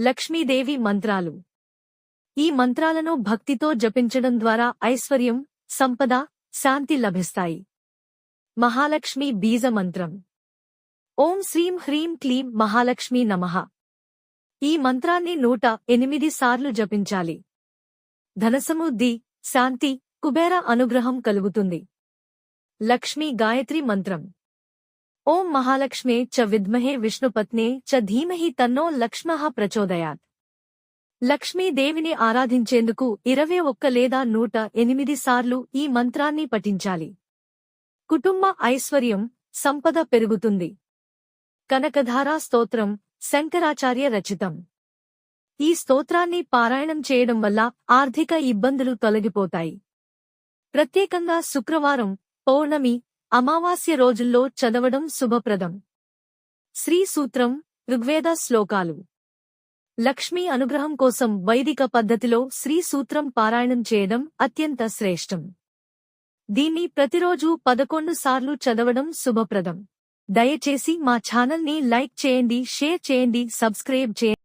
లక్ష్మీదేవి మంత్రాలు. ఈ మంత్రాలను భక్తితో జపించడం ద్వారా ఐశ్వర్యం సంపద శాంతి లభిస్తాయి. మహాలక్ష్మి బీజ మంత్రం. ఓం శ్రీం హ్రీం క్లీం మహాలక్ష్మీ నమః. ఈ మంత్రాన్ని నూట ఎనిమిది సార్లు జపించాలి. ధనసముద్ధి శాంతి కుబేర అనుగ్రహం కలుగుతుంది. లక్ష్మీ గాయత్రి మంత్రం. ఓం మహాలక్ష్మే చ విద్మహే విష్ణుపత్నే చ ధీమహి తన్నో లక్ష్మః ప్రచోదయాత్. లక్ష్మీదేవిని ఆరాధించేందుకు ఇరవై ఒక్క లేదా నూట ఎనిమిది సార్లు ఈ మంత్రాన్ని పఠించాలి. కుటుంబ ఐశ్వర్యం సంపద పెరుగుతుంది. కనకధారా స్తోత్రం శంకరాచార్య రచితం. ఈ స్తోత్రాన్ని పారాయణం చేయడం వల్ల ఆర్థిక ఇబ్బందులు తొలగిపోతాయి. ప్రత్యేకంగా శుక్రవారం పౌర్ణమి అమావాస్య రోజుల్లో చదవడం శుభప్రదం. శ్రీ సూత్రం ఋగ్వేద శ్లోకాలు. లక్ష్మీ అనుగ్రహం కోసం వైదిక పద్ధతిలో శ్రీ సూత్రం పారాయణం చేయడం అత్యంత శ్రేష్టం. దీన్ని ప్రతిరోజూ పదకొండు సార్లు చదవడం శుభప్రదం. దయచేసి మా ఛానల్ని లైక్ చేయండి షేర్ చేయండి సబ్స్క్రైబ్ చేయండి.